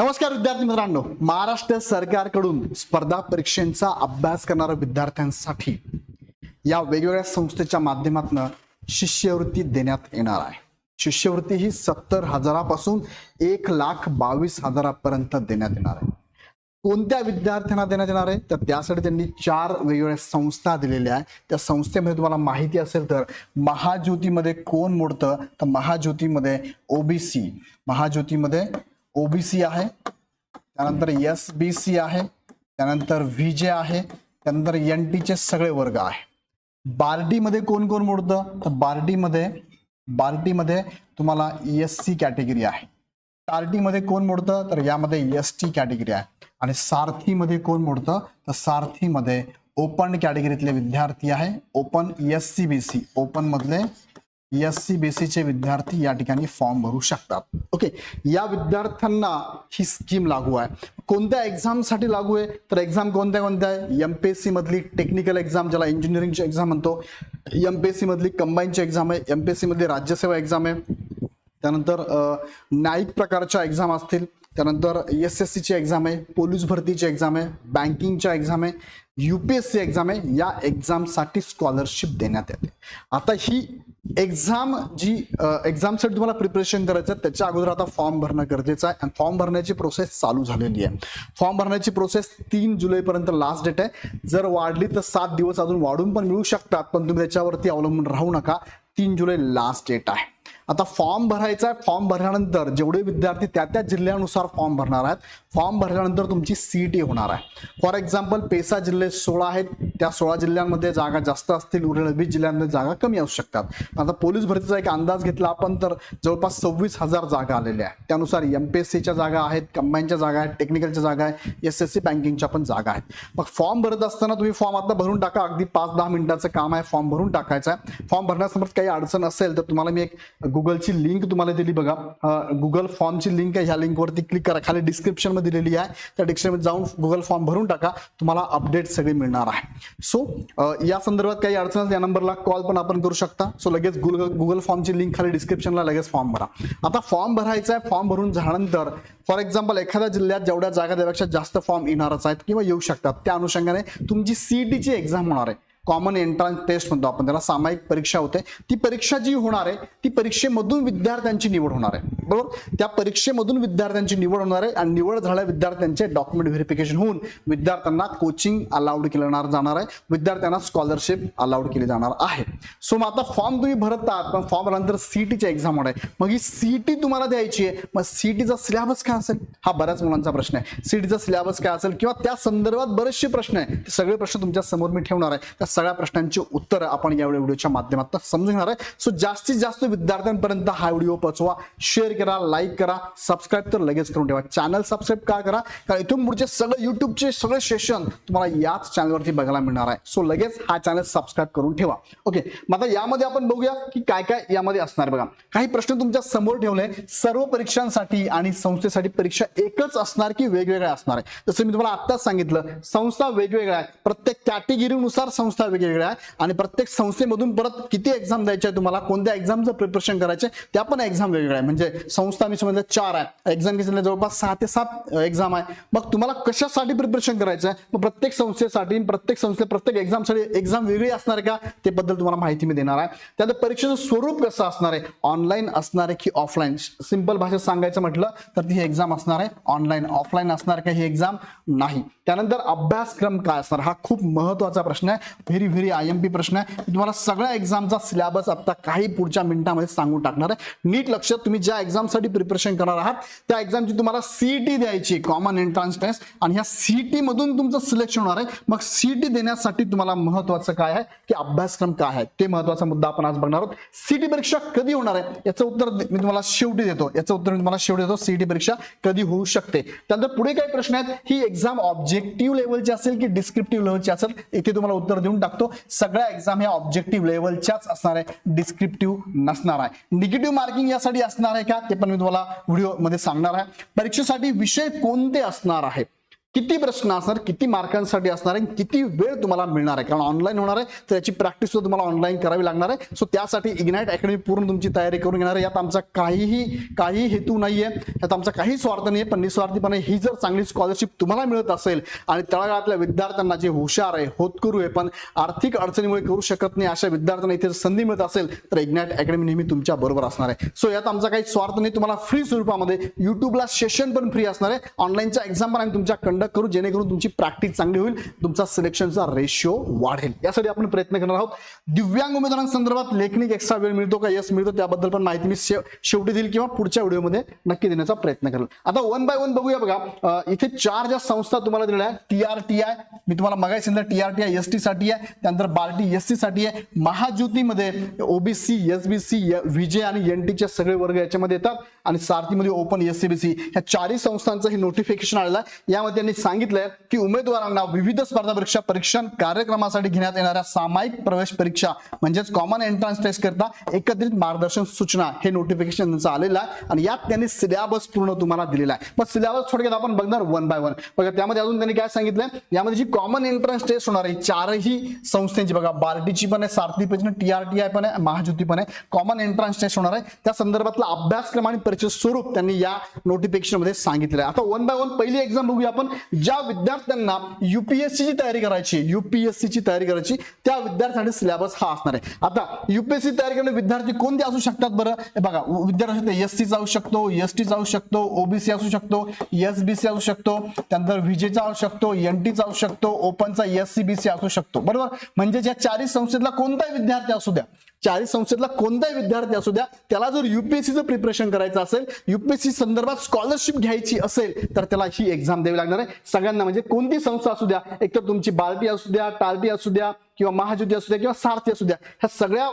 नमस्कार विद्यार्थी मित्रांनो. महाराष्ट्र सरकारकडून स्पर्धा परीक्षांचा अभ्यास करणाऱ्या विद्यार्थ्यांसाठी या वेगवेगळ्या संस्थेच्या माध्यमातून शिष्यवृत्ती देण्यात येणार आहे. शिष्यवृत्ती ही सत्तर हजारापासून एक लाख बावीस हजारापर्यंत देण्यात येणार आहे. कोणत्या विद्यार्थ्यांना देण्यात येणार आहे? तर त्यासाठी त्यांनी चार वेगवेगळ्या संस्था दिलेल्या आहेत. त्या संस्थेमध्ये तुम्हाला माहिती असेल तर महाज्योतीमध्ये कोण मोडतं? तर महाज्योतीमध्ये ओबीसी महाज्योतीमध्ये ओबीसी आहे त्यानंतर एस बी सी आहे त्यानंतर व्ही जे आहे त्यानंतर एन टीचे सगळे वर्ग आहे. बार्डीमध्ये कोण कोण मोडतं? तर बार्डीमध्ये बार्टीमध्ये तुम्हाला एस सी कॅटेगरी आहे. टार्टीमध्ये कोण मोडतं? तर यामध्ये एस टी कॅटेगरी आहे. आणि सारथीमध्ये कोण मोडतं? तर सारथीमध्ये ओपन कॅटेगरीतले विद्यार्थी आहे. Open S C B C open मधले एस सी बी चे विद्यार्थी या ठिकाणी फॉर्म भरू शकतात. ओके या विद्यार्थ्यांना ही स्कीम लागू आहे. कोणत्या एक्झामसाठी लागू आहे? तर एक्झाम कोणत्या कोणत्या? आहे एमपीएससी मधली टेक्निकल एक्झाम ज्याला इंजिनिअरिंगची एक्झाम म्हणतो. एमपीएससी मधली कंबाईनची एक्झाम आहे. एम पी ए मधली राज्यसेवा एक्झाम आहे. त्यानंतर न्यायिक प्रकारच्या एक्झाम असतील. त्यानंतर एस एस सीची एक्झाम आहे पोलीस भरतीची एक्झाम आहे बँकिंगच्या एक्झाम आहे U P S C exam आहे या एक्झामसाठी स्कॉलरशिप देण्यात येते. आता ही एक्झाम जी एक्झामसाठी तुम्हाला प्रिपरेशन करायचं आहे त्याच्या अगोदर आता फॉर्म भरणं गरजेचं आहे आणि फॉर्म भरण्याची प्रोसेस चालू झालेली आहे. फॉर्म भरण्याची प्रोसेस तीन जुलैपर्यंत लास्ट डेट आहे. जर वाढली तर सात दिवस अजून वाढून पण मिळू शकतात पण तुम्ही त्याच्यावरती अवलंबून राहू नका. तीन जुलै लास्ट डेट आहे. आता फॉर्म भरायचा आहे. फॉर्म भरल्यानंतर जेवढे विद्यार्थी त्या त्या जिल्ह्यानुसार फॉर्म भरणार आहेत. फॉर्म भरल्यानंतर तुमची सीईटी होणार आहे. फॉर एक्झाम्पल पेसा जिल्हे सोळा आहेत. त्या सोळा जिल्ह्यांमध्ये जागा जास्त असतील उरलेल्या वीस जिल्ह्यांमध्ये जागा कमी असू शकतात. आता पोलीस भरतीचा एक अंदाज घेतला आपण तर जवळपास सव्वीस हजार जागा आलेल्या आहेत. त्यानुसार एम पी एस सीच्या जागा आहेत कंबाईनच्या जागा आहेत टेक्निकलच्या जागा आहेत एस एस सी बँकिंगच्या पण जागा आहेत. मग फॉर्म भरत असताना तुम्ही फॉर्म आता भरून टाका. अगदी पाच दहा मिनिटाचं काम आहे फॉर्म भरून टाकायचं आहे. फॉर्म भरण्यासमोर काही अडचण असेल तर तुम्हाला मी एक गुगलची लिंक तुम्हाला दिली बघा. गुगल फॉर्मची लिंक आहे. ह्या लिंकवरती क्लिक करा. खाली डिस्क्रिप्शनमध्ये दिलेली आहे. त्या डिस्क्रिप्शन जाऊन गुगल फॉर्म भरून टाका. तुम्हाला अपडेट सगळी मिळणार आहे. सो या संदर्भात काही अडचण या नंबरला कॉल पण आपण करू शकता. सो लगेच गुगल गुगल फॉर्मची लिंक खाली डिस्क्रिप्शनला लगेच फॉर्म भरा. आता फॉर्म भरायचा आहे फॉर्म भरून झाल्यानंतर फॉर एक्झाम्पल एखाद्या जिल्ह्यात जेवढ्या जागा त्यापेक्षा जास्त फॉर्म येणारच आहेत किंवा येऊ शकतात. त्या अनुषंगाने तुमची सीईटीची एक्झाम होणार आहे. कॉमन एंट्रन्स टेस्ट म्हणतो आपण त्याला सामायिक परीक्षा होते. ती परीक्षा जी होणार आहे ती परीक्षेमधून विद्यार्थ्यांची निवड होणार आहे. बरोबर? त्या परीक्षेमधून विद्यार्थ्यांची निवड होणार आहे आणि निवड झालेल्या विद्यार्थ्यांचे डॉक्युमेंट व्हेरिफिकेशन होऊन विद्यार्थ्यांना कोचिंग अलाउड केलं जाणार आहे. विद्यार्थ्यांना स्कॉलरशिप अलाउड केली जाणार आहे. सो मग आता फॉर्म तुम्ही भरत आहात पण फॉर्म भरल्यानंतर सीईटीची एक्झाम होणार आहे. मग ही सीईटी तुम्हाला द्यायची आहे मग सीईटीचा सिलेबस काय असेल? हा बऱ्याच मुलांचा प्रश्न आहे. सीईटीचा सिलेबस काय असेल? किंवा त्या संदर्भात बरेचसे प्रश्न आहे. सगळे प्रश्न तुमच्यासमोर मी ठेवणार आहे. त्या सगळ्या प्रश्नांची उत्तरं आपण या व्हिडिओच्या माध्यमातून समजून घेणार आहे. सो जास्तीत जास्त विद्यार्थ्यांपर्यंत हा व्हिडिओ पोचवा शेअर करा लाईक करा सबस्क्राईब तर लगेच करून ठेवा. चॅनल सबस्क्राईब का करा? कारण इथून पुढचे सगळे युट्यूबचे सगळे सेशन तुम्हाला याच चॅनलवरती बघायला मिळणार आहे. सो लगेच हा चॅनल सबस्क्राईब करून ठेवा. ओके मग आता यामध्ये आपण बघूया की काय काय यामध्ये असणार बघा. काही प्रश्न तुमच्यासमोर ठेवले. सर्व परीक्षांसाठी आणि संस्थेसाठी परीक्षा एकच असणार की वेगवेगळ्या असणार आहे. जसं मी तुम्हाला आत्ताच सांगितलं संस्था वेगवेगळ्या आहे प्रत्येक कॅटेगरीनुसार संस्था वेगवेगळ्या आहे आणि प्रत्येक संस्थेमधून परत किती एक्झाम द्यायच्या आहे तुम्हाला कोणत्या एक्झामचं प्रिपरेशन करायचे त्या पण एक्झाम वेगवेगळ्या आहे म्हणजे संस्था मी समजलं चार आहे एक्झाम घेतल्या जवळपास सहा ते सात एक्झाम आहे मग तुम्हाला कशासाठी प्रिपरेशन करायचं आहे मग प्रत्येक संस्थेसाठी प्रत्येक संस्थे प्रत्येक एक्झामसाठी एक्झाम वेगळी असणार आहे का? ते बद्दल तुम्हाला माहिती मी देणार आहे. त्यानंतर परीक्षेचं स्वरूप कसं असणार आहे? ऑनलाईन असणार आहे की ऑफलाईन सिंपल भाषेत सांगायचं म्हटलं तर ती एक्झाम असणार आहे. ऑनलाईन ऑफलाईन असणार का ही एक्झाम नाही. त्यानंतर अभ्यासक्रम काय असणार? हा खूप महत्त्वाचा प्रश्न आहे. Very very I M P प्रश्न आहे. मी तुम्हाला सगळ्या एक्झामचा सिलेबस आता काही पुढच्या मिनिटामध्ये सांगून टाकणार आहे. नीट लक्षात तुम्ही ज्या एक्झामसाठी प्रिपरेशन करणार आहात त्या एक्झामची तुम्हाला सीईटी द्यायची कॉमन एंट्रन्स टेस्ट आणि ह्या सीईटी मधून तुमचं सिलेक्शन होणार आहे. मग सीईटी देण्यासाठी तुम्हाला महत्वाचं काय आहे? की अभ्यासक्रम काय आहे? ते महत्त्वाचा मुद्दा आपण आज बघणार आहोत. सीईटी परीक्षा कधी होणार आहे? याचं उत्तर मी तुम्हाला शेवटी देतो. याचं उत्तर मी तुम्हाला शेवटी देतो. सीईटी परीक्षा कधी होऊ शकते? त्यानंतर पुढे काही प्रश्न आहेत. ही एक्झाम ऑब्जेक्टिव्ह लेवलचे असेल की डिस्क्रिप्टिव्ह लेवलचे असेल इथे तुम्हाला उत्तर देऊन टाकतो. सगळ्या एक्झाम ह्या ऑब्जेक्टिव्ह लेवलच्याच असणार आहे. डिस्क्रिप्टिव्ह नसणार आहे. निगेटिव्ह मार्किंग यासाठी असणार आहे का? ते पण मी तुम्हाला व्हिडिओमध्ये सांगणार आहे. परीक्षेसाठी विषय कोणते असणार आहे? किती प्रश्न असणार किती मार्कांसाठी असणार आहे किती वेळ तुम्हाला मिळणार आहे? कारण ऑनलाईन होणार आहे तर याची प्रॅक्टिस सुद्धा तुम्हाला ऑनलाईन करावी लागणार आहे. सो त्यासाठी इग्नाइट अकॅडमी पूर्ण तुमची तयारी करून घेणार आहे. यात आमचा काहीही काही हेतू नाहीये. यात आमचा काही स्वार्थ नाही पण निस्वार्थीपणे ही जर चांगली स्कॉलरशिप तुम्हाला मिळत असेल आणि तळागाळातल्या विद्यार्थ्यांना जे हुशार आहे होतकरू आहे पण आर्थिक अडचणीमुळे करू शकत नाही अशा विद्यार्थ्यांना इथे जर संधी मिळत असेल तर इग्नाइट अकॅडमी नेहमी तुमच्या बरोबर असणार आहे. सो यात आमचा काही स्वार्थ नाही. तुम्हाला फ्री स्वरूपामध्ये युट्यूबला सेशन पण फ्री असणार आहे. ऑनलाईनच्या एक्झाम पण आम्ही तुमच्या कंडक्ट करू जेणेकरून तुमची प्रॅक्टिस चांगली होईल तुमचा सिलेक्शनचा रेशिओ वाढेल. यासाठी आपण प्रयत्न करणार आहोत. दिव्यांग उमेदवारांसंदर्भात लेखनिक एक्स्ट्रा वेळ मिळतो का? यस मिळतो. त्याबद्दल पण माहिती मी शेवटी देईल किंवा पुढच्या व्हिडिओमध्ये नक्की देण्याचा प्रयत्न करेल. आता वन बाय वन बघूया बघा. इथे चार ज्या संस्था तुम्हाला दिलेल्या आहेत टी आर टी आय मी तुम्हाला मगाय सांगितलं T R T I S T साठी आहे त्यानंतर बार्टी एस टी साठी आहे. महाज्योतीमध्ये OBC S B C VJ आणि एन टीचे सगळे वर्ग याच्यामध्ये येतात. आणि सारथीमध्ये open S C B C ह्या चारही संस्थांचं हे नोटिफिकेशन आलेलं आहे. यामध्ये त्यांनी सांगितलंय की उमेदवारांना विविध स्पर्धा परीक्षा परीक्षण कार्यक्रमासाठी घेण्यात येणाऱ्या सामायिक प्रवेश परीक्षा म्हणजेच कॉमन एंट्रन्स टेस्ट करता एकत्रित मार्गदर्शन सूचना हे नोटिफिकेशन त्यांचं आलेलं आहे. आणि यात त्यांनी सिलेबस पूर्ण तुम्हाला दिलेला आहे. मग सिलेबस थोडक्यात आपण बघणार वन बाय वन बघा त्यामध्ये अजून त्यांनी काय सांगितलंय? यामध्ये जी कॉमन एंट्रन्स टेस्ट होणार आहे चारही संस्थेची. बघा बार्टीची पण आहे सारथी पण टी आर टी आय पण आहे महाज्योती पण आहे. कॉमन एंट्रन्स टेस्ट होणार आहे. त्या संदर्भातला अभ्यासक्रम आणि परीक्षेचं स्वरूप त्यांनी या नोटिफिकेशनमध्ये सांगितलं आहे. आता वन बाय वन पहिली एक्झाम बघूया आपण. ज्या विद्यार्थ्यांना युपीएससी ची तयारी करायची युपीएससी ची तयारी करायची त्या विद्यार्थ्यांसाठी सिलेबस हा असणार आहे. आता युपीएससी तयारी करणारे विद्यार्थी कोणते असू शकतात बरं? बघा विद्यार्थी एस सी जाऊ शकतो एस टी जाऊ शकतो ओबीसी असू शकतो एसबीसी असू शकतो त्यानंतर विजेचा असू शकतो एन टी असू शकतो ओपनचा एससीबीसी असू शकतो. बरोबर? म्हणजे या चारही संस्थेतला कोणताही विद्यार्थी असू द्या चाळीस संस्थेतला कोणताही विद्यार्थी असू द्या त्याला जर युपीएससीचं प्रिपरेशन करायचं असेल युपीएससी संदर्भात स्कॉलरशिप घ्यायची असेल तर त्याला ही एक्झाम द्यावी लागणार आहे. सगळ्यांना म्हणजे कोणती संस्था असू द्या एकतर तुमची बालटी असू द्या टालटी असू द्या किंवा महाज्योती असू द्या किंवा सारथी असू द्या ह्या सगळ्या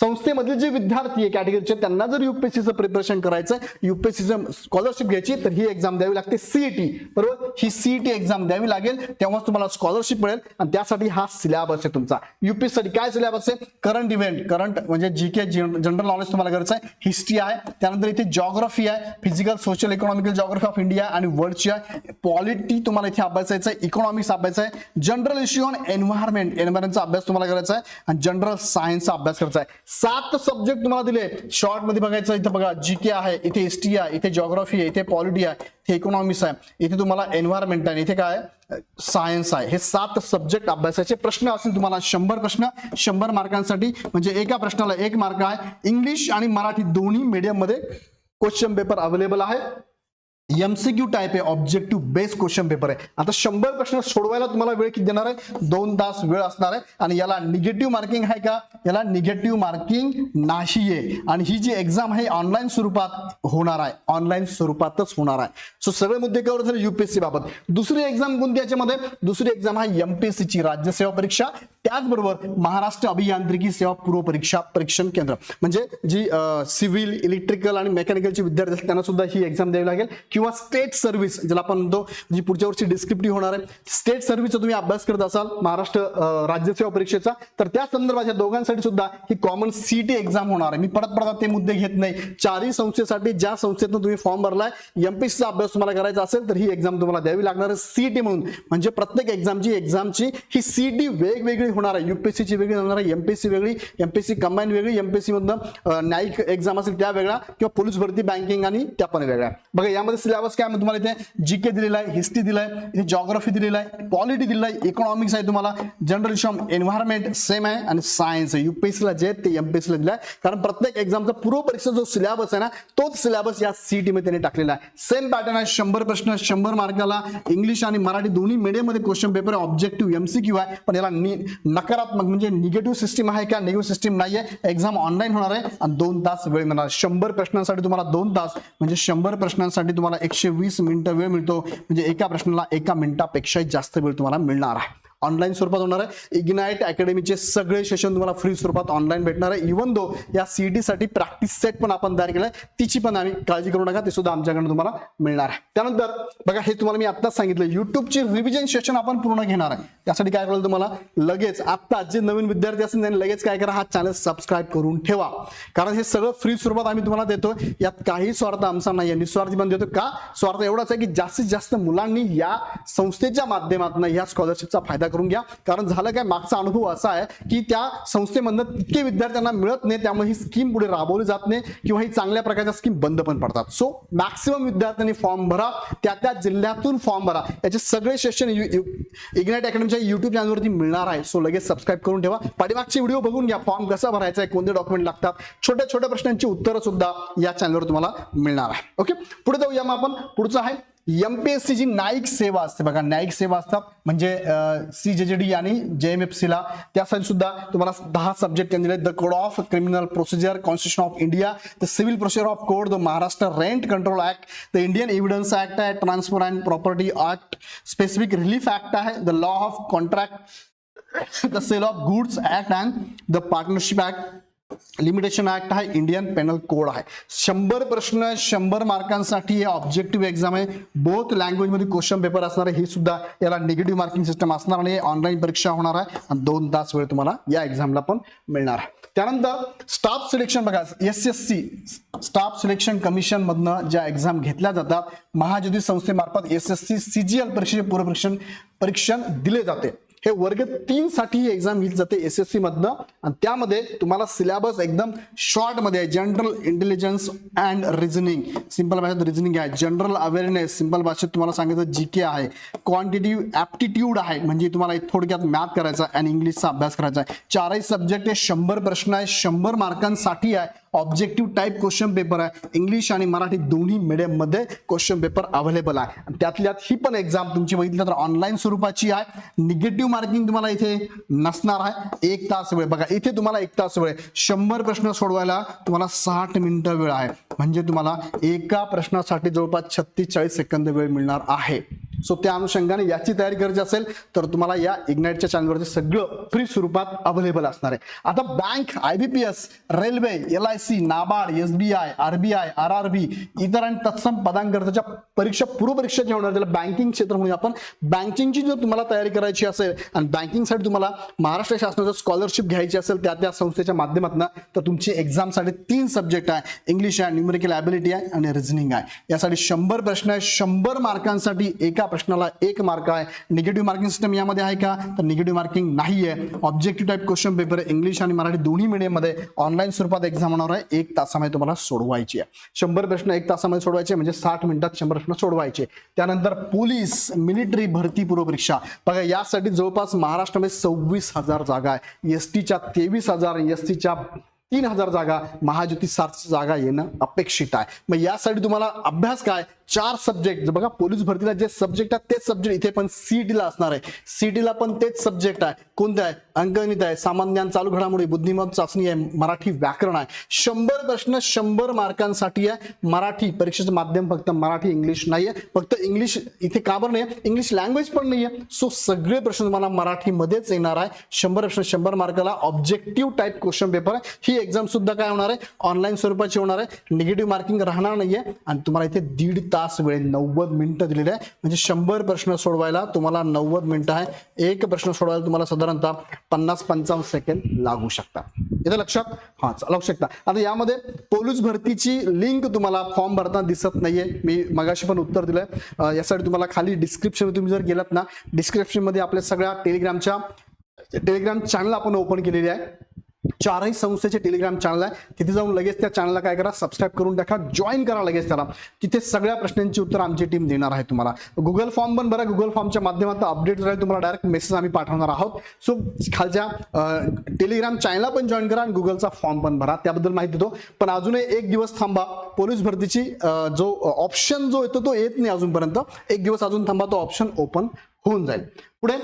संस्थेमधले जे विद्यार्थी आहे कॅटेगरीचे त्यांना जर युपीएससीचं प्रिपरेशन करायचं युपीएससीचं स्कॉलरशिप घ्यायची तर ही एक्झाम द्यावी लागते सीईटी बरोबर? ही सीईटी एक्झाम द्यावी लागेल तेव्हाच तुम्हाला स्कॉलरशिप मिळेल आणि त्यासाठी हा सिलेबस आहे तुमचा. UPSC साठी काय सिलेबस आहे? करंट इव्हेंट करंट म्हणजे जी के जनरल नॉलेज तुम्हाला करायचं आहे. हिस्ट्री आहे. त्यानंतर इथे जॉग्रफी आहे. Physical social economical geography of India आणि वर्ल्डची आहे. पॉलिटी तुम्हाला इथे अभ्यासायचं आहे. इकॉनॉमिक्स अभ्यास आहे. जनरल इश्यू ऑन एन्व्हायरमेंट एन्व्हायरमेंटचा अभ्यास तुम्हाला करायचा आहे. आणि जनरल सायन्सचा अभ्यास करायचा आहे. सात सब्जेक्ट तुम्हाला दिले. शॉर्टमध्ये बघायचं इथं बघा जी के आहे इथे हिस्ट्री आहे इथे जॉग्राफी आहे इथे पॉलिटी आहे इथे इकॉनॉमिक्स आहे इथे तुम्हाला एन्व्हायरमेंट आहे इथे काय सायन्स आहे. हे सात सब्जेक्ट अभ्यासाचे प्रश्न असतील तुम्हाला शंभर प्रश्न शंभर मार्कांसाठी म्हणजे एका प्रश्नाला एक मार्क आहे. इंग्लिश आणि मराठी दोन्ही मीडियममध्ये क्वेश्चन पेपर अवेलेबल आहे. एमसीक्यू टाईप आहे ऑब्जेक्टिव्ह बेस्ड क्वेश्चन पेपर आहे. आता शंभर प्रश्न सोडवायला तुम्हाला वेळ किती देणार आहे? दोन तास वेळ असणार आहे. आणि याला निगेटिव्ह मार्किंग आहे का? याला निगेटिव्ह मार्किंग नाहीये. आणि ही जी एक्झाम आहे ऑनलाईन स्वरूपात होणार आहे. ऑनलाईन स्वरूपातच होणार आहे. सो सगळे मुद्दे कवर झाले युपीएससी बाबत. दुसरी एक्झाम कोणती याच्यामध्ये? दुसरी एक्झाम आहे एमपीएससीची ची राज्य सेवा परीक्षा. त्याचबरोबर महाराष्ट्र अभियांत्रिकी सेवा पूर्व परीक्षा परीक्षण केंद्र. म्हणजे जी सिव्हिल इलेक्ट्रिकल आणि मेकॅनिकलचे विद्यार्थी असतात त्यांना सुद्धा ही एक्झाम द्यावी लागेल. किंवा स्टेट सर्व्हिस ज्याला आपण म्हणतो जी पुढच्या वर्षी डिस्क्रिप्टिव्ह होणार आहे. स्टेट सर्व्हिसचा तुम्ही अभ्यास करत असाल महाराष्ट्र राज्यसेवा राज्य सेवा परीक्षेचा तर त्या संदर्भात या दोघांसाठी सुद्धा ही कॉमन सीटी एक्झाम होणार आहे. मी परत परत ते मुद्दे घेत नाही. चारही संस्थेसाठी ज्या संस्थेतून तुम्ही फॉर्म भरलाय एमपीसीचा अभ्यास तुम्हाला करायचा असेल तर ही एक्झाम तुम्हाला द्यावी लागणार आहे. सीटी म्हणून. म्हणजे प्रत्येक एक्झामची एक्झामची ही सीटी वेगवेगळी होणार आहे. युपीएससीची वेगळी होणार आहे. एमपीएससी वेगळी एमपीएससी कंबाईन वेगळी एमपीएससी मधनं न्यायिक एक्झाम असेल त्या वेगळ्या किंवा पोलीस भरती बँकिंग आणि त्या पण वेगळ्या. बघा यामध्ये सिलेबस काय तुम्हाला इथे जीके दिलेला आहे हिस्ट्री दिलाय इथे जॉग्राफी दिलेला आहे पॉलिटी दिलेला आहे इकॉनॉमिक्स आहे तुम्हाला. जनरल इश्यू एन्व्हायरमेंट सेम आहे आणि सायन्स आहे. युपीएससीला जे ते एमपीएससीला दिलाय. कारण प्रत्येक एक्झामचा पूर्व परीक्षा जो सिलेबस आहे ना तोच सिलेबस या सीटी मध्ये त्यांनी टाकलेला आहे. सेम पॅटर्न आहे. शंभर प्रश्न शंभर मार्काला इंग्लिश आणि मराठी दोन्ही मीडियममध्ये मध्ये क्वेश्चन पेपर ऑब्जेक्टिव्ह एमसीक्यू आहे. पण याला नकारात्मक म्हणजे निगेटिव्ह सिस्टीम आहे का निगेटिव्ह सिस्टीम नाहीये? एक्झाम ऑनलाईन होणार आहे आणि दोन तास वेळ मिळणार. शंभर प्रश्नांसाठी तुम्हाला दोन तास म्हणजे शंभर प्रश्नांसाठी तुम्हाला एकशे वीस मिनिटं वेळ मिळतो. म्हणजे एका प्रश्नाला एका मिनिटापेक्षा जास्त वेळ तुम्हाला मिळणार आहे. ऑनलाईन स्वरूपात होणार आहे. इग्नाईट अकॅडमीचे सगळे सेशन तुम्हाला फ्री स्वरूपात ऑनलाईन भेटणार आहे. इव्हन दो या सीईटी साठी प्रॅक्टिस सेट पण आपण तयार केलाय तिची पण आम्ही काळजी करू नका ते सुद्धा आमच्याकडून तुम्हाला मिळणार आहे. त्यानंतर बघा हे तुम्हाला मी आत्ताच सांगितलं युट्यूबचे रिव्हिजन सेशन आपण पूर्ण घेणार आहे. त्यासाठी काय करायला तुम्हाला? लगेच आत्ता जे नवीन विद्यार्थी असतील त्यांनी लगेच काय करा हा चॅनल सबस्क्राईब करून ठेवा. कारण हे सगळं फ्री स्वरूपात आम्ही तुम्हाला देतो यात काही स्वार्थ आमचा नाही आहे निस्वार्थी पण देतो का? स्वार्थ एवढाच आहे की जास्तीत जास्त मुलांनी या संस्थेच्या माध्यमातून या स्कॉलरशिपचा फायदा करून घ्या. कारण झालं काय मागचा अनुभव असा आहे की त्या संस्थेमधनं तितके विद्यार्थ्यांना मिळत नाही त्यामुळे ही स्कीम पुढे राबवली जात नाही किंवा ही चांगल्या प्रकारच्या स्कीम बंद पण पडतात. सो मॅक्सिमम विद्यार्थ्यांनी फॉर्म भरा त्या त्या जिल्ह्यातून फॉर्म भरा. याचे सगळे सेशन इग्नाइट अकॅडमीच्या युट्यूब चॅनलवरती मिळणार आहे. सो लगेच सबस्क्राईब करून ठेवा. पाठीमागचे व्हिडिओ बघून घ्या. फॉर्म कसा भरायचा आहे कोणते डॉक्युमेंट लागतात छोट्या छोट्या प्रश्नांची उत्तरं सुद्धा या चॅनलवर तुम्हाला मिळणार आहे. ओके पुढे जाऊया मग आपण. पुढचं आहे एमपीएससी जी न्यायिक सेवा असते बघा न्यायिक सेवा असतात. म्हणजे सी जे जे डी आणि जे एम एफ सीला. त्यासाठी सुद्धा तुम्हाला दहा सब्जेक्ट दिले the code of criminal procedure constitution of India the civil procedure of code the Maharashtra rent control act the Indian evidence act आहे transfer and property act specific relief act आहे the law of contract the sale of goods act and the partnership act limitation act आहे Indian penal code आहे. शंभर प्रश्न शंभर मार्कांसाठी हे objective exam आहे. बोथ लँग्वेजमध्ये क्वेश्चन पेपर असणार आहे हे सुद्धा याला निगेटिव्ह मार्किंग सिस्टम असणार नाही ऑनलाईन परीक्षा होणार आहे. आणि दोन तास वेळ तुम्हाला या एक्झामला पण मिळणार आहे. त्यानंतर स्टाफ सिलेक्शन बघा S S C staff selection commission मधनं ज्या एक्झाम घेतल्या जातात महाज्योती संस्थेमार्फत एस एस सी सीजीएल परीक्षेचे पूर्वपरीक्षण परीक्षण दिले जाते. हे वर्ग तीन साठी ही एक्झाम घेतली जाते एस एस सी मधनं. आणि त्यामध्ये तुम्हाला सिलेबस एकदम शॉर्टमध्ये आहे. General intelligence and reasoning simple भाषेत रिझनिंग आहे. जनरल अवेअरनेस सिंपल भाषेत तुम्हाला सांगितलं जी के आहे. क्वांटिटिव्ह ऍप्टिट्यूड आहे. म्हणजे तुम्हाला एक थोडक्यात मॅथ करायचा आणि इंग्लिशचा अभ्यास करायचा आहे. चारही सब्जेक्ट हे शंभर प्रश्न आहे शंभर मार्कांसाठी आहे. ऑब्जेक्टिव्ह टाईप क्वेश्चन पेपर आहे. इंग्लिश आणि मराठी दोन्ही मीडियममध्ये क्वेश्चन पेपर अवेलेबल आहे. आणि त्यातल्यात ही पण एक्झाम तुमची बघितली तर ऑनलाईन स्वरूपाची आहे. निगेटिव्ह मार्किंग तुम्हाला इथे नसणार आहे. एक तास वेळ. बघा इथे तुम्हाला एक तास वेळ. आहे. शंभर प्रश्न सोडवायला तुम्हाला साठ मिनिटं वेळ आहे. म्हणजे तुम्हाला एका प्रश्नासाठी जवळपास छत्तीस चाळीस सेकंद वेळ मिळणार आहे. सो त्या अनुषंगाने याची तयारी करायची असेल तर तुम्हाला या इग्नाईटच्या चॅनलवरती सगळं फ्री स्वरूपात अवेलेबल असणार आहे. आता bank IBPS railway L I C NABARD SBI RBI R R B इतर आणि तत्सम पदांकरताच्या परीक्षा पूर्वपरीक्षा जे होणार त्याला बँकिंग क्षेत्र म्हणून आपण बँकिंगची जर तुम्हाला तयारी करायची असेल आणि बँकिंगसाठी तुम्हाला महाराष्ट्र शासनाचं स्कॉलरशिप घ्यायची असेल त्या त्या संस्थेच्या माध्यमातून तर तुमची एक्झामसाठी तीन सब्जेक्ट आहे. इंग्लिश आहे न्यूमेरिकल ॲबिलिटी आहे आणि रिझनिंग आहे. यासाठी शंभर प्रश्न आहे शंभर मार्कांसाठी एका प्रश्नाला एक मार्क आहे. निगेटिव्ह मार्किंग सिस्टम यामध्ये आहे का? तर निगेटिव्ह मार्किंग नाही आहे objective type question paper English आणि मराठी दोन्ही मीडियममध्ये ऑनलाईन स्वरूपात एक्झाम होणार आहे. एक तासामध्ये तुम्हाला सोडवायची आहे. शंभर प्रश्न एक तासामध्ये सोडवायचे म्हणजे साठ मिनिटात शंभर प्रश्न सोडवायचे. त्यानंतर पोलीस मिलिटरी भरती पूर्वपरीक्षा बघा यासाठी जवळपास महाराष्ट्रामध्ये सव्वीस हजार जागा आहे. एस टीच्या तेवीस हजार एस टीच्या तीन हजार जागा महाज्योती सात जागा येणं अपेक्षित आहे. मग यासाठी तुम्हाला अभ्यास काय? चार सब्जेक्ट बघा पोलीस भरतीला जे सब्जेक्ट आहेत तेच सब्जेक्ट इथे पण सीईटीला ला असणार आहे. सीईटीला पण तेच सब्जेक्ट आहे. कोणते आहे? अंकगणित आहे. सामान्य ज्ञान चालू घडामोडी बुद्धिमत्ता चाचणी आहे. मराठी व्याकरण आहे. शंभर प्रश्न शंभर मार्कांसाठी आहे. मराठी परीक्षेचं माध्यम फक्त मराठी इंग्लिश नाहीये. फक्त इंग्लिश इथे का बरं नाही इंग्लिश लँग्वेज पण नाहीये. सो सगळे प्रश्न तुम्हाला मराठीमध्येच येणार आहे. शंभर प्रश्न शंभर मार्काला ऑब्जेक्टिव्ह टाईप क्वेश्चन पेपर आहे. ही एक्झाम सुद्धा काय होणार आहे? ऑनलाईन स्वरूपाची होणार आहे. निगेटिव्ह मार्किंग राहणार नाहीये. आणि तुम्हाला इथे दीड तास वेळ नव्वद मिनिटं दिलेली आहे. म्हणजे शंभर प्रश्न सोडवायला तुम्हाला नव्वद मिनिटं आहे. एक प्रश्न सोडवायला तुम्हाला साधारणतः पन्नास पंचावन्न सेकंड लागू शकतात. इथे लक्षात? हा लागू शकता. आता यामध्ये पोलीस भरतीची लिंक तुम्हाला फॉर्म भरताना दिसत नाहीये. मी मगाशी पण उत्तर दिलंय. यासाठी तुम्हाला खाली डिस्क्रिप्शन तुम्ही जर गेलात ना डिस्क्रिप्शनमध्ये आपल्या सगळ्या टेलिग्रामच्या टेलिग्राम चॅनल आपण ओपन केलेली आहे. चारही संस्थेचे टेलिग्राम चॅनल आहे. तिथे जाऊन लगेच त्या चॅनलला काय करा सबस्क्राईब करून टाका. जॉईन करा लगेच त्याला. तिथे सगळ्या प्रश्नांची उत्तर आमची टीम देणार आहे तुम्हाला. गुगल फॉर्म पण बरं गुगल फॉर्मच्या माध्यमातून अपडेट राहील तुम्हाला डायरेक्ट मेसेज आम्ही पाठवणार आहोत. सो खालच्या टेलिग्राम चॅनलला पण जॉईन करा आणि गुगलचा फॉर्म पण भरा. त्याबद्दल माहिती देतो. पण अजूनही एक दिवस थांबा. पोलीस भरतीची जो ऑप्शन जो येतो तो येत नाही अजूनपर्यंत. एक दिवस अजून थांबा तो ऑप्शन ओपन होऊन जाईल. पुढे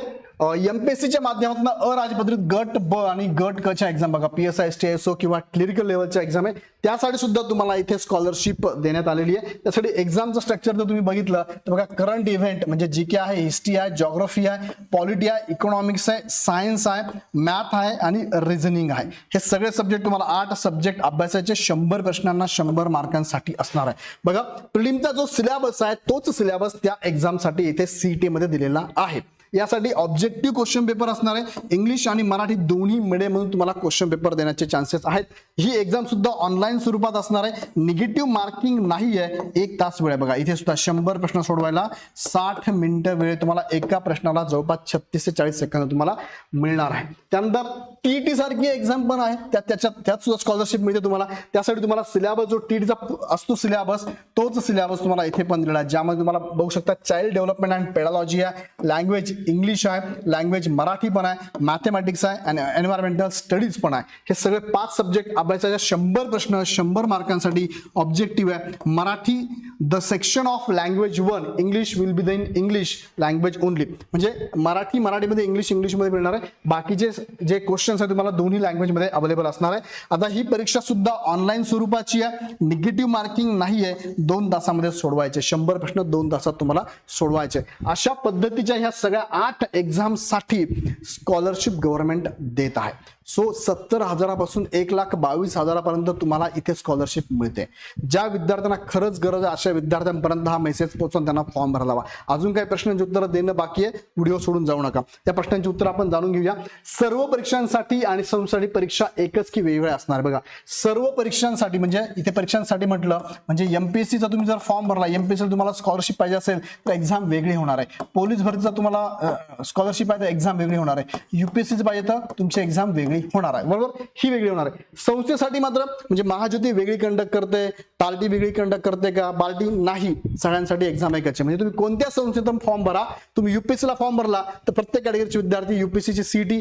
एमपीएससीच्या माध्यमातून अराजपत्रित गट ब आणि गट क च्या एक्झाम बघा. P S I S T S O किंवा क्लिरिकल लेवलच्या एक्झाम आहे. त्यासाठी सुद्धा तुम्हाला इथे स्कॉलरशिप देण्यात आलेली आहे. त्यासाठी एक्झामचं स्ट्रक्चर जर तुम्ही बघितलं तर बघा करंट इव्हेंट म्हणजे जी के आहे हिस्ट्री आहे जॉग्रफी आहे पॉलिटी आहे इकॉनॉमिक्स आहे सायन्स आहे मॅथ आहे आणि रिझनिंग आहे. हे सगळे सब्जेक्ट तुम्हाला आठ सब्जेक्ट अभ्यासाचे शंभर प्रश्नांना शंभर मार्कांसाठी असणार आहे. बघा प्रिलिमचा जो सिलेबस आहे तोच सिलेबस त्या एक्झामसाठी इथे सीईटी मध्ये दिलेला आहे. यासाठी ऑब्जेक्टिव्ह क्वेश्चन पेपर असणार आहे. इंग्लिश आणि मराठी दोन्ही मिडियम म्हणून तुम्हाला क्वेश्चन पेपर देण्याचे चान्सेस आहेत. ही एक्झाम सुद्धा ऑनलाईन स्वरूपात असणार आहे. निगेटिव्ह मार्किंग नाही आहे. एक तास वेळ बघा इथे सुद्धा शंभर प्रश्न सोडवायला साठ मिनिटं वेळ तुम्हाला एका प्रश्नाला जवळपास छत्तीस ते चाळीस सेकंद तुम्हाला मिळणार आहे. त्यानंतर टीईटी सारखी एक्झाम पण आहे. त्या त्याच्यात त्यात सुद्धा स्कॉलरशिप मिळते तुम्हाला. त्यासाठी तुम्हाला सिलेबस जो टीईटीचा असतो सिलेबस तोच सिलेबस तुम्हाला इथे पण दिला आहे. ज्यामध्ये तुम्हाला बघू शकता चाइल्ड डेव्हलपमेंट अँड पेडॉलॉजी आहे. लँग्वेज इंग्लिश आहे लँग्वेज मराठी पण आहे मॅथमॅटिक्स आहे आणि एन्व्हायरमेंटल स्टडीज पण आहे. हे सगळे पाच सब्जेक्ट अभ्यासाच्या शंभर प्रश्न शंभर मार्कांसाठी ऑब्जेक्टिव्ह आहे. Marathi the section of language one English will be the in English language only म्हणजे मराठी मराठीमध्ये इंग्लिश इंग्लिशमध्ये मिळणार आहे. बाकीचे जे क्वेश्चन्स आहेत तुम्हाला दोन्ही लँग्वेजमध्ये अवेलेबल असणार आहे. आता ही परीक्षा सुद्धा ऑनलाईन स्वरूपाची आहे. निगेटिव्ह मार्किंग नाही आहे. दोन तासामध्ये सोडवायचे. शंभर प्रश्न दोन तासात तुम्हाला सोडवायचे. अशा पद्धतीच्या ह्या सगळ्या आठ एक्झामसाठी स्कॉलरशिप गव्हर्नमेंट देत आहे. सो सत्तर हजारापासून एक लाख बावीस हजारापर्यंत तुम्हाला इथे स्कॉलरशिप मिळते. ज्या विद्यार्थ्यांना खरंच गरज आहे अशा विद्यार्थ्यांपर्यंत हा मेसेज पोहोचून त्यांना फॉर्म भरायला हवा अजून काही प्रश्नांची उत्तरं देणं बाकी आहे व्हिडिओ सोडून जाऊ नका. त्या प्रश्नांची उत्तर आपण जाणून घेऊया. सर्व परीक्षांसाठी आणि संस्थेसाठी परीक्षा एकच की वेगवेगळ्या असणार बघा. सर्व परीक्षांसाठी म्हणजे इथे परीक्षांसाठी म्हटलं म्हणजे एमपीएससीचा तुम्ही जर फॉर्म भरला एमपीएससी तुम्हाला स्कॉलरशिप पाहिजे असेल तर एक्झाम वेगळी होणार आहे. पोलीस भरतीचा तुम्हाला स्कॉलरशिप आहे तर एक्झाम वेगळी होणार आहे. युपीएससीचं पाहिजे तर तुमची एक्झाम वेगळी होणार आहे. बरोबर? ही वेगळी होणार आहे. संस्थेसाठी मात्र म्हणजे महाज्योती वेगळी कंडक्ट करते टाल्टी वेगळी कंडक्ट करते का? बाल्टी नाही. सगळ्यांसाठी एक्झाम ऐकायची म्हणजे तुम्ही कोणत्या संस्थेतून फॉर्म भरा? तुम्ही युपीएससीला फॉर्म भरला तर प्रत्येक कॅटेगरीचे विद्यार्थी युपीएससीची सीटी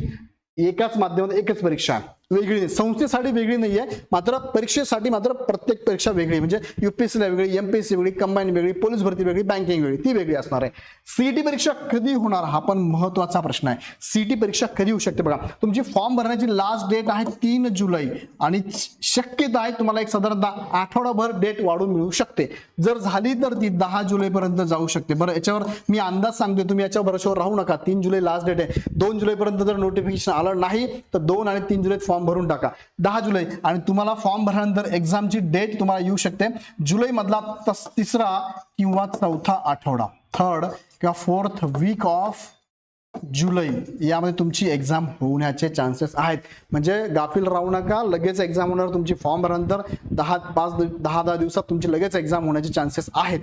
एकाच माध्यमात एकच परीक्षा. आहे वेगळी नाही. संस्थेसाठी वेगळी नाही आहे मात्र परीक्षेसाठी मात्र प्रत्येक परीक्षा वेगळी. म्हणजे युपीएससीला वेगळी एमपीएससी वेगळी कंबाईन वेगळी पोलीस भरती वेगळी बँकिंग वेगळी ती वेगळी असणार आहे. सीईटी परीक्षा कधी होणार हा पण महत्त्वाचा प्रश्न आहे. सीईटी परीक्षा कधी होऊ शकते बघा. तुमची फॉर्म भरण्याची लास्ट डेट आहे तीन जुलै. आणि शक्यता आहे तुम्हाला एक साधारणतः आठवडाभर डेट वाढून मिळू शकते. जर झाली तर ती दहा जुलैपर्यंत जाऊ शकते. बरं याच्यावर मी अंदाज सांगतोय. तुम्ही याच्यावर भरोशावर राहू नका. तीन जुलै लास्ट डेट आहे. दोन जुलैपर्यंत जर नोटिफिकेशन आलं नाही तर दोन आणि तीन जुलैत फॉर्म भरून टाका. दहा जुलै. आणि तुम्हाला फॉर्म भरल्यानंतर एक्झामची डेट तुम्हाला येऊ शकते. जुलै मधला तस- तिसरा किंवा चौथा आठवडा. थर्ड किंवा फोर्थ वीक ऑफ जुलै यामध्ये तुमची एक्झाम होण्याचे चान्सेस आहेत. म्हणजे गाफील राहू नका लगेच एक्झाम होणार तुमची फॉर्म भरल्यानंतर दहा पाच दहा दहा दिवसात तुमची लगेच एक्झाम होण्याचे चान्सेस आहेत.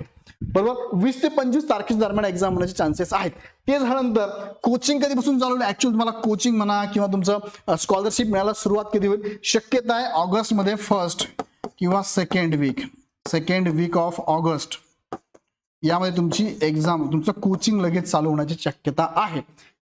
बरोबर? वीस ते पंचवीस तारखेच्या दरम्यान एक्झाम होण्याचे चान्सेस आहेत. ते झाल्यानंतर कोचिंग कधीपासून चालू होईल ऍक्च्युअली तुम्हाला कोचिंग म्हणा किंवा तुमचं स्कॉलरशिप मिळायला सुरुवात कधी होईल? शक्यता आहे ऑगस्टमध्ये फर्स्ट किंवा second week second week of August. यामध्ये तुमची एक्झाम तुमचं कोचिंग लगेच चालू होण्याची शक्यता आहे.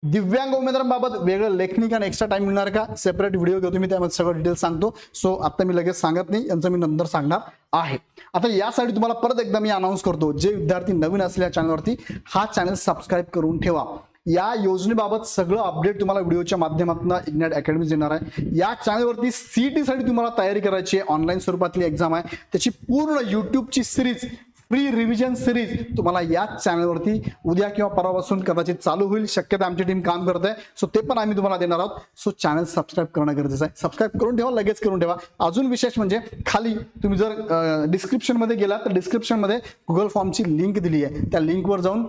दिव्यांग उमेदवारांबाबत वेगळं लेखनिक आणि एक्स्ट्रा टाइम मिळणार का? सेपरेट व्हिडिओ घेतो मी त्यामध्ये सगळं डिटेल सांगतो. सो आता मी लगेच सांगत नाही यांचं मी नंतर सांगणार आहे. आता यासाठी तुम्हाला परत एकदा मी अनाऊन्स करतो जे विद्यार्थी नवीन असलेल्या चॅनलवरती हा चॅनल सबस्क्राईब करून ठेवा. या योजनेबाबत सगळं अपडेट तुम्हाला व्हिडिओच्या माध्यमातून इग्नॅट अकॅडमी देणार आहे. या चॅनलवरती सीईटी साठी तुम्हाला तयारी करायची आहे. ऑनलाईन स्वरूपातली एक्झाम आहे. त्याची पूर्ण युट्यूबची सिरीज फ्री रिव्हिजन सिरीज तुम्हाला याच चॅनलवरती उद्या किंवा परवापासून कदाचित चालू होईल. शक्यता आमची टीम काम करत. आहे सो ते पण आम्ही तुम्हाला देणार आहोत. सो चॅनल सबस्क्राईब करणं गरजेचं आहे. सबस्क्राईब करून ठेवा लगेच करून ठेवा. अजून विशेष म्हणजे खाली तुम्ही जर डिस्क्रिप्शनमध्ये गेला तर डिस्क्रिप्शनमध्ये गुगल फॉर्मची लिंक दिली आहे. त्या लिंकवर जाऊन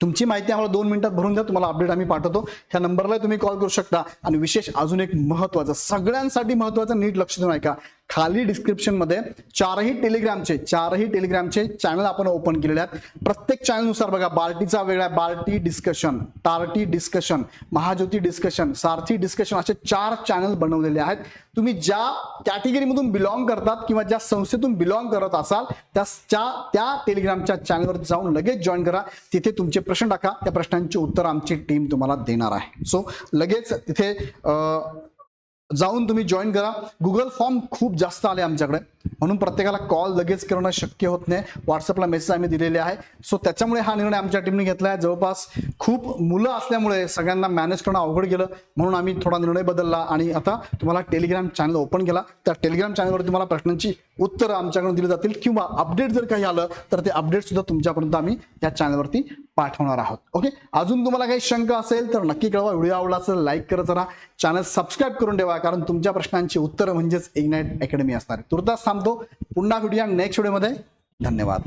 तुमची माहिती आम्हाला दोन मिनिटात भरून द्या. तुम्हाला अपडेट आम्ही पाठवतो. ह्या नंबरला तुम्ही कॉल करू शकता. आणि विशेष अजून एक महत्वाचं सगळ्यांसाठी महत्वाचं नीट लक्ष देऊन ऐका. खाली डिस्क्रिप्शनमध्ये चारही टेलिग्रामचे चारही टेलिग्रामचे चॅनल आपण ओपन केलेले आहेत. प्रत्येक चॅनलनुसार बघा बार्टीचा वेगळा BARTI discussion TARTI discussion Mahajyoti discussion Sarathi discussion असे चार चॅनल बनवलेले आहेत. तुम्ही ज्या कॅटेगरीमधून बिलॉंग करतात किंवा ज्या संस्थेतून बिलॉंग करत असाल त्या त्या त्या टेलिग्रामच्या चॅनलवर जाऊन लगेच जॉईन करा. तिथे तुमचे प्रश्न टाका. त्या प्रश्नांची उत्तर आमची टीम तुम्हाला देणार आहे. सो लगेच तिथे जाऊन तुम्ही जॉईन करा. गुगल फॉर्म खूप जास्त आले आमच्याकडे. म्हणून प्रत्येकाला कॉल लगेच करणं शक्य होत नाही. व्हॉट्सअपला मेसेज आम्ही दिलेले आहे. सो त्याच्यामुळे हा निर्णय आमच्या टीमने घेतला आहे जवळपास खूप मुलं असल्यामुळे सगळ्यांना मॅनेज करणं अवघड गेलं. म्हणून आम्ही थोडा निर्णय बदलला. आणि आता तुम्हाला टेलिग्राम चॅनल ओपन केला. त्या टेलिग्राम चॅनलवर तुम्हाला प्रश्नांची उत्तरं आमच्याकडून दिली जातील. किंवा अपडेट जर काही आलं तर ते अपडेट सुद्धा तुमच्यापर्यंत आम्ही या चॅनलवरती पाठवणार आहोत. ओके अजून तुम्हाला काही शंका असेल तर नक्की कळवा. व्हिडिओ आवडला असेल लाईक करत जरा चॅनल सबस्क्राईब करून ठेवा कारण तुमच्या प्रश्नांची उत्तरं म्हणजेच इग्नाईट अकॅडमी असणार. तुर्तास सांगतो पुन्हा भेटूया नेक्स्ट व्हिडिओमध्ये धन्यवाद.